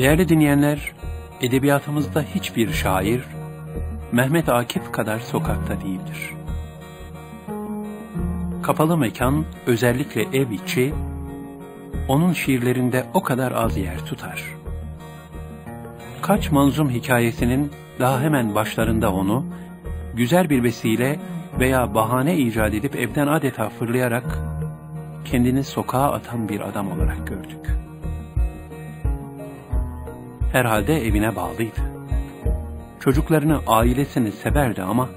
Değerli dinleyenler, edebiyatımızda hiçbir şair Mehmet Akif kadar sokakta değildir. Kapalı mekan, özellikle ev içi, onun şiirlerinde o kadar az yer tutar. Kaç manzum hikayesinin daha hemen başlarında onu, güzel bir vesile veya bahane icat edip evden adeta fırlayarak kendini sokağa atan bir adam olarak gördük. Herhalde evine bağlıydı. Çocuklarını, ailesini severdi ama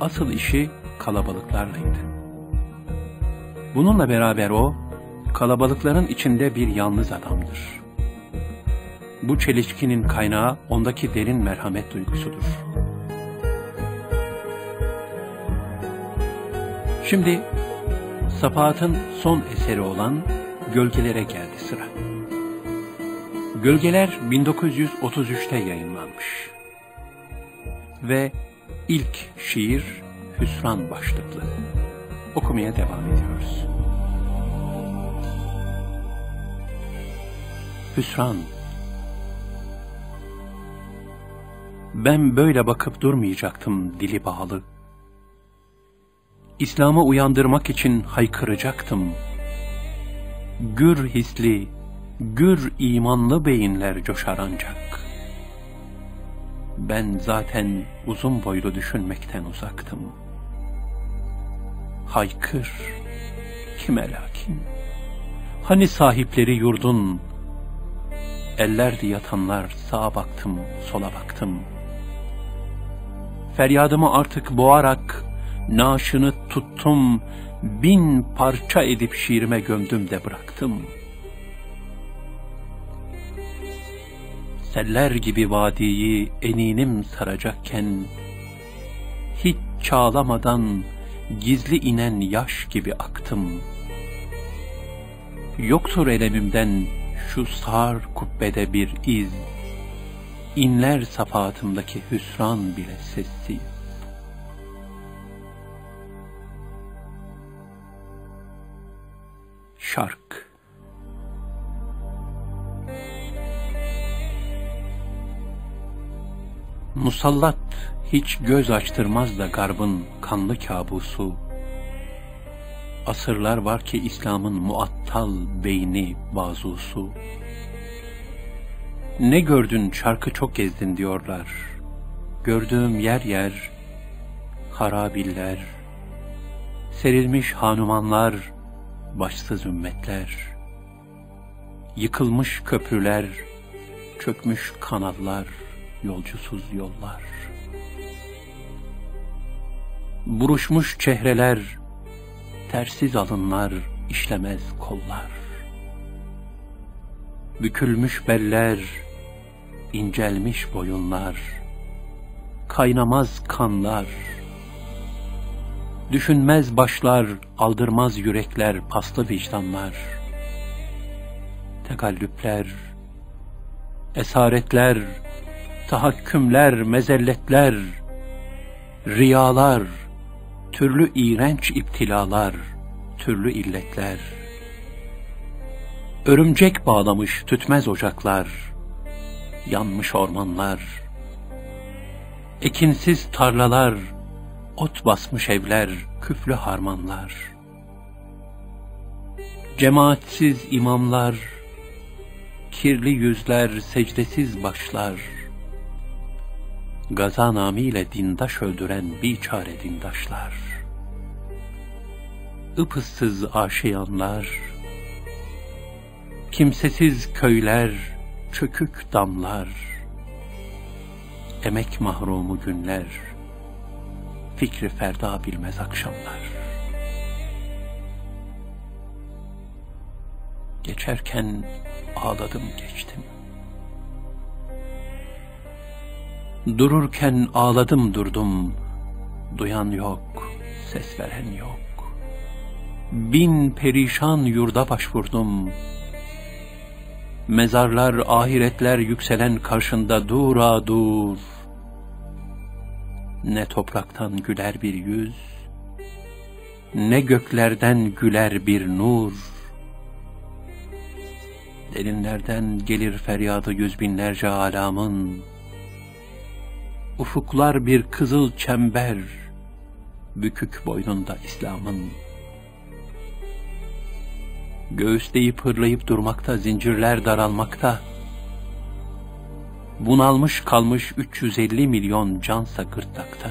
asıl işi kalabalıklarlaydı. Bununla beraber o, kalabalıkların içinde bir yalnız adamdır. Bu çelişkinin kaynağı ondaki derin merhamet duygusudur. Şimdi Safahat'ın son eseri olan Gölgelere geldi sıra. Gölgeler 1933'te yayınlanmış. Ve ilk şiir Hüsran başlıklı. Okumaya devam ediyoruz. Hüsran Ben böyle bakıp durmayacaktım dili bağlı. İslam'ı uyandırmak için haykıracaktım. Gür hisli, gür imanlı beyinler coşar ancak. Ben zaten uzun boylu düşünmekten uzaktım. Haykır, kime lakin? Hani sahipleri yurdun, ellerdi yatanlar sağa baktım, sola baktım. Feryadımı artık boğarak, Naşını tuttum, bin parça edip şiirime gömdüm de bıraktım. Seller gibi vadiyi eninim saracakken, hiç çağlamadan gizli inen yaş gibi aktım. Yoktur elemimden şu sağır kubbede bir iz, inler safahatımdaki hüsran bile sessiz. Şark Musallat hiç göz açtırmaz da garbın kanlı kabusu. Asırlar var ki İslam'ın muattal beyni bazusu. Ne gördün çarkı çok gezdin diyorlar. Gördüğüm yer yer harabiller, serilmiş hanumanlar, başsız ümmetler, yıkılmış köprüler, çökmüş kanallar, yolcusuz yollar. Buruşmuş çehreler, tersiz alınlar, işlemez kollar. Bükülmüş beller, incelmiş boyunlar, kaynamaz kanlar, Düşünmez başlar, aldırmaz yürekler, paslı vicdanlar. Tegallüpler, esaretler, tahakkümler, mezelletler, riyalar, türlü iğrenç iptilalar, türlü illetler. Örümcek bağlamış tütmez ocaklar, yanmış ormanlar, ekinsiz tarlalar, ot basmış evler, küflü harmanlar, cemaatsiz imamlar, kirli yüzler, secdesiz başlar, gazanamiyle dindaş öldüren biçare dindaşlar, ıpıssız aşiyanlar, kimsesiz köyler, çökük damlar, emek mahrumu günler, fikri ferda bilmez akşamlar. Geçerken ağladım geçtim. Dururken ağladım durdum, duyan yok, ses veren yok. Bin perişan yurda başvurdum, mezarlar, ahiretler yükselen karşında dura dur, ne topraktan güler bir yüz, ne göklerden güler bir nur. Derinlerden gelir feryadı yüz binlerce alamın. Ufuklar bir kızıl çember, bükük boynunda İslam'ın. Göğüsleyip hırlayıp durmakta, zincirler daralmakta. Bunalmış kalmış 350 milyon cansa gırtlakta.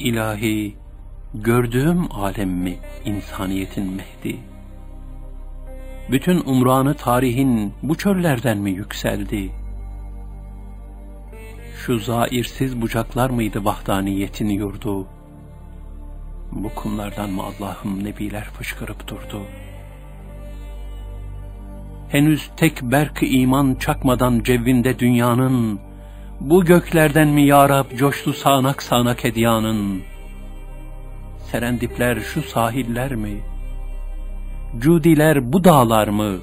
İlahi, gördüğüm alem mi insaniyetin mehdi? Bütün umranı tarihin bu çöllerden mi yükseldi? Şu zairsiz bucaklar mıydı vahdaniyetin yurdu? Bu kumlardan mı Allah'ım nebiler fışkırıp durdu? Henüz tek berk iman çakmadan cevvinde dünyanın, bu göklerden mi ya Rab coştu sağanak sağanak edyanın? Serendipler şu sahiller mi? Cudiler bu dağlar mı?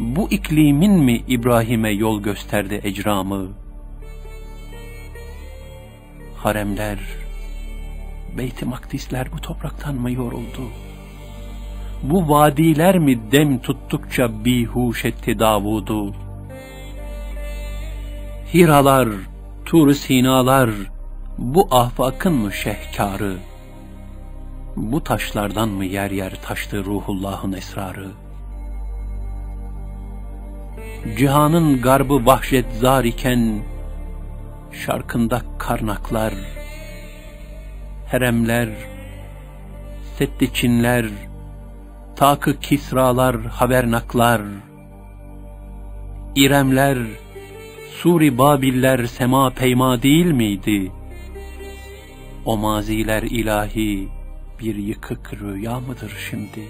Bu iklimin mi İbrahim'e yol gösterdi ecramı? Haremler, Beyt-i Makdisler bu topraktan mı yoruldu? Bu vadiler mi dem tuttukça bihuş etti Davud'u? Hiralar, tur Sinalar, bu ahfakın mı şehkarı? Bu taşlardan mı yer yer taştı ruhullahın esrarı? Cihanın garbı vahşet zar iken, şarkında karnaklar, heremler, setti Çinler, takı kisralar, havernaklar, İremler, Suri Babiller sema peyma değil miydi? O maziler ilahi bir yıkık rüya mıdır şimdi?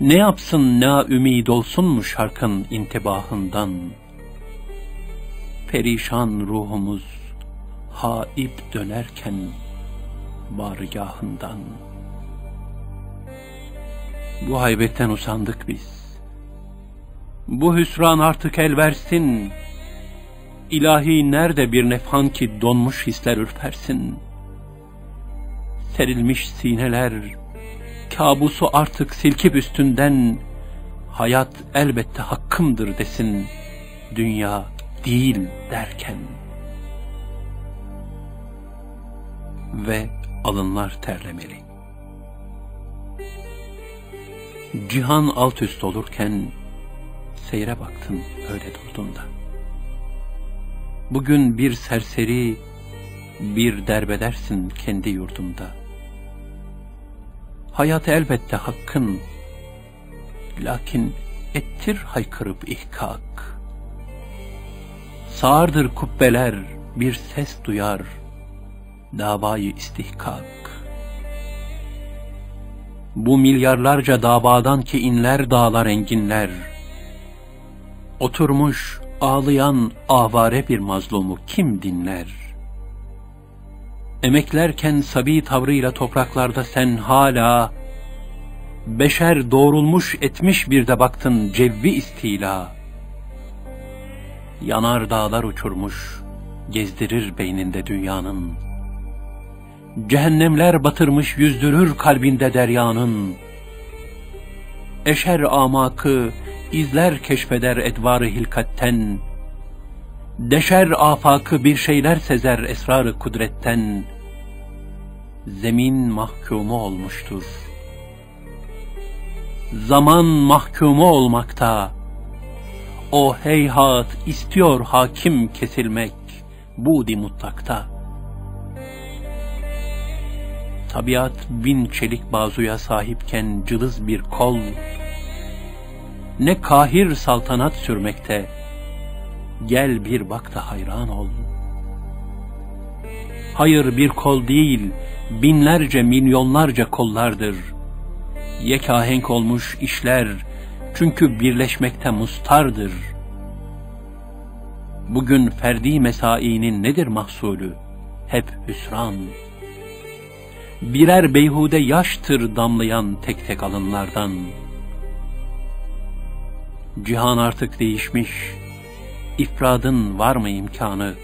Ne yapsın ne ümid olsun mu şarkın intibahından? Perişan ruhumuz haip dönerken bargahından. Bu haybetten usandık biz. Bu hüsran artık el versin. İlahi nerede bir nefhan ki donmuş hisler ürpersin. Serilmiş sineler, kabusu artık silkip üstünden, hayat elbette hakkımdır desin, dünya değil derken. Ve alınlar terlemeli. Cihan alt üst olurken, seyre baktın öyle durdun Bugün bir serseri, bir derbedersin kendi yurdunda. Hayat elbette hakkın, lakin ettir haykırıp ihkak. Sağırdır kubbeler, bir ses duyar, davayı istihkak. Bu milyarlarca davadan ki inler dağlar enginler, Oturmuş ağlayan avare bir mazlumu kim dinler? Emeklerken sabi tavrıyla topraklarda sen hala, Beşer doğrulmuş etmiş bir de baktın cevvi istila. Yanar dağlar uçurmuş, gezdirir beyninde dünyanın. Cehennemler batırmış yüzdürür kalbinde deryanın. Eşer amakı, izler keşfeder edvarı hilkatten, deşer afakı bir şeyler sezer esrarı kudretten, zemin mahkumu olmuştur. Zaman mahkumu olmakta, o heyhat istiyor hakim kesilmek, budi mutlakta. Tabiat bin çelik bazuya sahipken cılız bir kol, ne kahir saltanat sürmekte. Gel bir bak da hayran ol. Hayır bir kol değil, binlerce milyonlarca kollardır. Yekahenk olmuş işler, çünkü birleşmekte mustardır. Bugün ferdi mesainin nedir mahsulü? Hep hüsran. Birer beyhude yaştır damlayan tek tek alınlardan.'' Cihan artık değişmiş, ifradın var mı imkanı?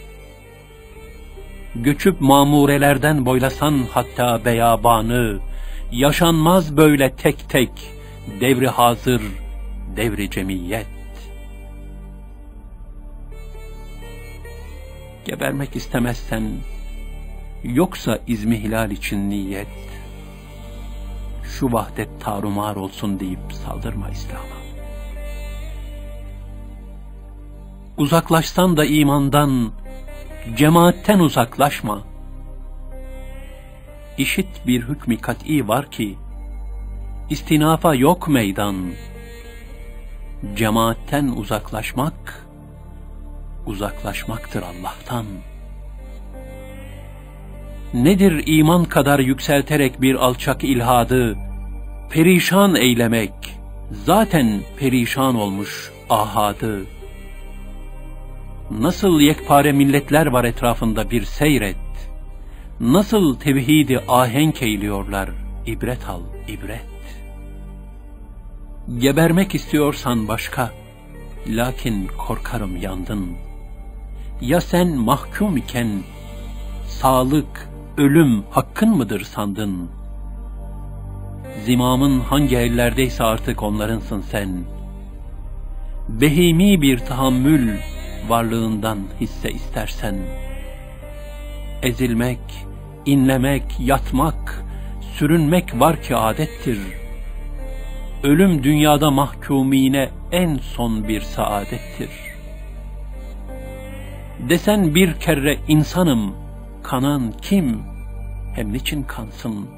Göçüp mamurelerden boylasan hatta beyabanı, Yaşanmaz böyle tek tek, devri hazır, devri cemiyet. Gebermek istemezsen, yoksa izmi hilal için niyet, şu vahdet tarumar olsun deyip saldırma İslam'a. Uzaklaşsan da imandan, cemaatten uzaklaşma. İşit bir hükmü kat'i var ki, istinafa yok meydan. Cemaatten uzaklaşmak, uzaklaşmaktır Allah'tan. Nedir iman kadar yükselterek bir alçak ilhadı, perişan eylemek, zaten perişan olmuş ahadı. Nasıl yekpare milletler var etrafında bir seyret, nasıl tevhidi ahenk eyliyorlar, ibret al, ibret. Gebermek istiyorsan başka, lakin korkarım yandın. Ya sen mahkum iken, sağlık, ölüm hakkın mıdır sandın? Zimamın hangi ellerdeyse artık onlarınsın sen. Behimi bir tahammül varlığından hisse istersen. Ezilmek, inlemek, yatmak, sürünmek var ki adettir. Ölüm dünyada mahkumine en son bir saadettir. Desen bir kere insanım, kanan kim? Hem niçin kansın?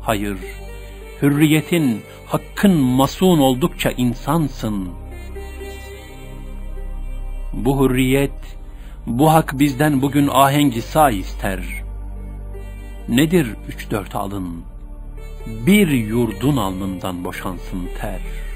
Hayır, hürriyetin, hakkın masun oldukça insansın. Bu hürriyet, bu hak bizden bugün ahengi sağ ister. Nedir üç dört alın? Bir yurdun alnından boşansın ter.''